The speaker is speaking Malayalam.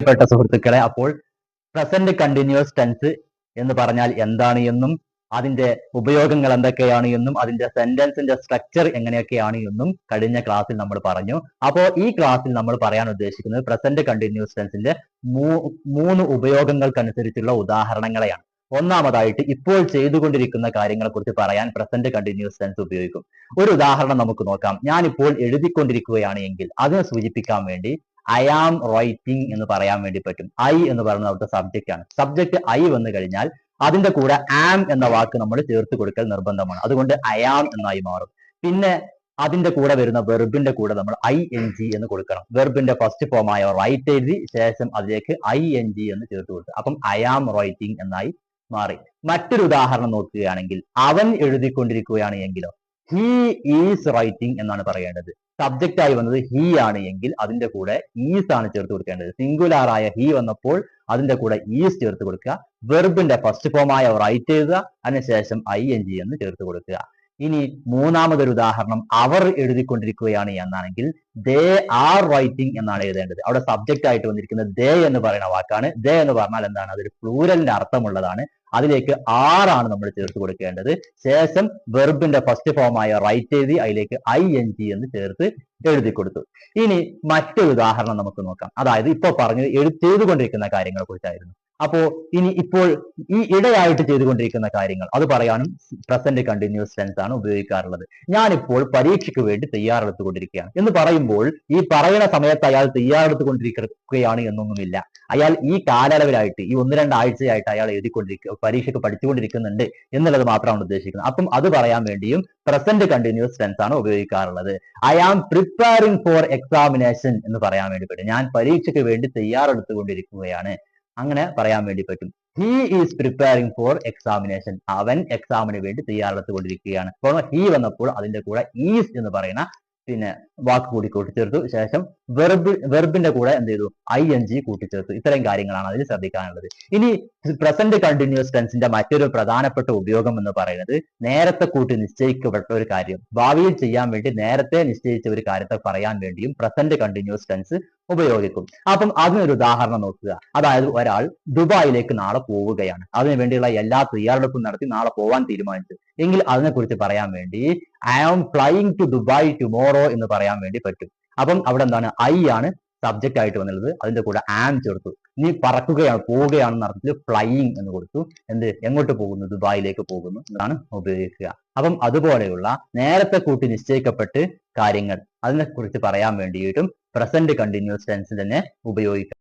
പ്രിയപ്പെട്ട സുഹൃത്തുക്കളെ അപ്പോൾ പ്രസന്റ് കണ്ടിന്യൂസ് ടെൻസ് എന്ന് പറഞ്ഞാൽ എന്താണ് എന്നും അതിന്റെ ഉപയോഗങ്ങൾ എന്തൊക്കെയാണ് എന്നും അതിന്റെ സെന്റൻസിന്റെ സ്ട്രക്ചർ എങ്ങനെയൊക്കെയാണ് എന്നും കഴിഞ്ഞ ക്ലാസ്സിൽ നമ്മൾ പറഞ്ഞു. അപ്പോൾ ഈ ക്ലാസ്സിൽ നമ്മൾ പറയാൻ ഉദ്ദേശിക്കുന്നത് പ്രസന്റ് കണ്ടിന്യൂസ് ടെൻസിന്റെ മൂന്ന് ഉപയോഗങ്ങൾക്കനുസരിച്ചുള്ള ഉദാഹരണങ്ങളെയാണ്. ഒന്നാമതായിട്ട് ഇപ്പോൾ ചെയ്തുകൊണ്ടിരിക്കുന്ന കാര്യങ്ങളെ കുറിച്ച് പറയാൻ പ്രസന്റ് കണ്ടിന്യൂസ് ടെൻസ് ഉപയോഗിക്കും. ഒരു ഉദാഹരണം നമുക്ക് നോക്കാം. ഞാനിപ്പോൾ എഴുതിക്കൊണ്ടിരിക്കുകയാണ് എങ്കിൽ അതിനെ സൂചിപ്പിക്കാൻ വേണ്ടി ഐ ആം റൈറ്റിംഗ് എന്ന് പറയാൻ വേണ്ടി പറ്റും. ഐ എന്ന് പറയുന്നത് അവിടുത്തെ സബ്ജക്റ്റ് ആണ്. സബ്ജക്റ്റ് ഐ വന്നു കഴിഞ്ഞാൽ അതിന്റെ കൂടെ ആം എന്ന വാക്ക് നമ്മൾ ചേർത്ത് കൊടുക്കൽ നിർബന്ധമാണ്. അതുകൊണ്ട് ഐ ആം എന്നായി മാറും. പിന്നെ അതിന്റെ കൂടെ വരുന്ന വെർബിന്റെ കൂടെ നമ്മൾ ഐ എൻ ജി എന്ന് കൊടുക്കണം. വെർബിന്റെ ഫസ്റ്റ് ആയ റൈറ്റ് എഴുതി ശേഷം അതിലേക്ക് ഐ എൻ ജി എന്ന് ചേർത്ത് കൊടുക്കുക. അപ്പം ഐ ആം റൈറ്റിംഗ് എന്നായി മാറി. മറ്റൊരു ഉദാഹരണം നോക്കുകയാണെങ്കിൽ അവൻ എഴുതിക്കൊണ്ടിരിക്കുകയാണ് എങ്കിലോ ഹി ഈസ് റൈറ്റിംഗ് എന്നാണ് പറയേണ്ടത്. സബ്ജക്റ്റ് ആയി വന്നത് ഹീ ആണ് എങ്കിൽ അതിന്റെ കൂടെ ഈസ് ആണ് ചേർത്ത് കൊടുക്കേണ്ടത്. സിംഗുലാർ ആയ ഹീ വന്നപ്പോൾ അതിന്റെ കൂടെ ഈസ് ചേർത്ത് കൊടുക്കുക. വെർബിന്റെ ഫസ്റ്റ് ഫോമായ റൈറ്റ് എഴുതുക. അതിനുശേഷം ഐ എൻ ജി എന്ന് ചേർത്ത് കൊടുക്കുക. ഇനി മൂന്നാമതൊരു ഉദാഹരണം അവർ എഴുതിക്കൊണ്ടിരിക്കുകയാണ് എന്നാണെങ്കിൽ ദേ ആർ റൈറ്റിംഗ് എന്നാണ് എഴുതേണ്ടത്. അവിടെ സബ്ജക്റ്റ് ആയിട്ട് വന്നിരിക്കുന്നത് ദേ എന്ന് പറയുന്ന വാക്കാണ്. ദേ എന്ന് പറഞ്ഞാൽ എന്താണ്? അതൊരു പ്ലൂരലിന്റെ അർത്ഥമുള്ളതാണ്. അതിലേക്ക് ആറാണ് നമ്മൾ ചേർത്ത് കൊടുക്കേണ്ടത്. ശേഷം വെർബിന്റെ ഫസ്റ്റ് ഫോമായ റൈറ്റ് എഴുതി അതിലേക്ക് ഐ എൻ ജി എന്ന് ചേർത്ത് എഴുതി കൊടുത്തു. ഇനി മറ്റൊരു ഉദാഹരണം നമുക്ക് നോക്കാം. അതായത് ഇപ്പോൾ പറഞ്ഞത് എഴുതി ചെയ്തുകൊണ്ടിരിക്കുന്ന കാര്യങ്ങളെ കുറിച്ചായിരുന്നു അപ്പോ ഇനി ഇപ്പോൾ ഈ ഇടയായിട്ട് ചെയ്തുകൊണ്ടിരിക്കുന്ന കാര്യങ്ങൾ അത് പറയാനും പ്രസന്റ് കണ്ടിന്യൂസ് ടെൻസ് ആണ് ഉപയോഗിക്കാറുള്ളത്. ഞാനിപ്പോൾ പരീക്ഷയ്ക്ക് വേണ്ടി തയ്യാറെടുത്തുകൊണ്ടിരിക്കുകയാണ്. എന്ന് പറയുമ്പോൾ ഈ പറയുന്ന സമയത്ത് അയാൾ തയ്യാറെടുത്തുകൊണ്ടിരിക്കുകയാണ് എന്നൊന്നുമില്ല. അയാൾ ഈ കാലയളവിലായിട്ട് ഈ ഒന്ന് രണ്ടാഴ്ചയായിട്ട് അയാൾ എഴുതിക്കൊണ്ടിരിക്കുക പരീക്ഷയ്ക്ക് പഠിച്ചുകൊണ്ടിരിക്കുന്നുണ്ട് എന്നുള്ളത് മാത്രമാണ് ഉദ്ദേശിക്കുന്നത്. അപ്പം അത് പറയാൻ വേണ്ടിയും പ്രസന്റ് കണ്ടിന്യൂസ് ടെൻസ് ആണ് ഉപയോഗിക്കാറുള്ളത്. I am preparing for examination എന്ന് പറയാൻ വേണ്ടി പറ്റും ഞാൻ പരീക്ഷയ്ക്ക് വേണ്ടി തയ്യാറെടുത്തുകൊണ്ടിരിക്കുകയാണ്. അങ്ങനെ പറയാൻ വേണ്ടി പറ്റും. He is preparing for examination അവൻ എക്സാമിന് വേണ്ടി തയ്യാറെടുത്തുകൊണ്ടിരിക്കുകയാണ്. അപ്പോൾ ഹി വന്നപ്പോൾ അതിന്റെ കൂടെ ഈസ് എന്ന് പറയുന്ന പിന്നെ വാക്ക് കൂടി കൂട്ടിച്ചേർത്തു. ശേഷം വെർബ് വെർബിന്റെ കൂടെ എന്ത് ചെയ്തു? ഐ എൻ ജി കൂട്ടിച്ചേർത്തു. ഇത്രയും കാര്യങ്ങളാണ് അതിൽ ശ്രദ്ധിക്കാനുള്ളത്. ഇനി പ്രസന്റ് കണ്ടിന്യൂസ് ടെൻസിന്റെ മറ്റൊരു പ്രധാനപ്പെട്ട ഉപയോഗം എന്ന് പറയുന്നത് നേരത്തെ കൂട്ടി നിശ്ചയിക്കപ്പെട്ട ഒരു കാര്യം. ഭാവിയിൽ ചെയ്യാൻ വേണ്ടി നേരത്തെ നിശ്ചയിച്ച ഒരു കാര്യത്തെ പറയാൻ വേണ്ടിയും പ്രസന്റ് കണ്ടിന്യൂസ് ടെൻസ് ഉപയോഗിക്കും. അപ്പം അതിനൊരു ഉദാഹരണം നോക്കുക. അതായത് ഒരാൾ ദുബായിലേക്ക് നാളെ പോവുകയാണ്. അതിനു വേണ്ടിയുള്ള എല്ലാ തയ്യാറെടുപ്പും നടത്തി നാളെ പോവാൻ തീരുമാനിച്ചു. എങ്കിൽ അതിനെക്കുറിച്ച് പറയാൻ വേണ്ടി I am flying to Dubai tomorrow എന്ന് പറയാൻ വേണ്ടി പറ്റും. അപ്പം അവിടെ എന്താണ്? ഐ ആണ് സബ്ജക്റ്റ് ആയിട്ട് വന്നുള്ളത് അതിന്റെ കൂടെ ആം ചേർത്തു. നീ പറക്കുകയാണ് പോവുകയാണെന്ന അർത്ഥത്തിൽ ഫ്ലൈയിങ് എന്ന് കൊടുത്തു. എന്ത്? എങ്ങോട്ട് പോകുന്നു? ദുബായിലേക്ക് പോകുന്നു. എന്നാണ് ഉപയോഗിക്കുക. അപ്പം അതുപോലെയുള്ള നേരത്തെ കൂട്ടി നിശ്ചയിക്കപ്പെട്ട് കാര്യങ്ങൾ. അതിനെ കുറിച്ച് പറയാൻ വേണ്ടിയിട്ടും പ്രസന്റ് കണ്ടിന്യൂസ് ടെൻസ് തന്നെ ഉപയോഗിക്കാം.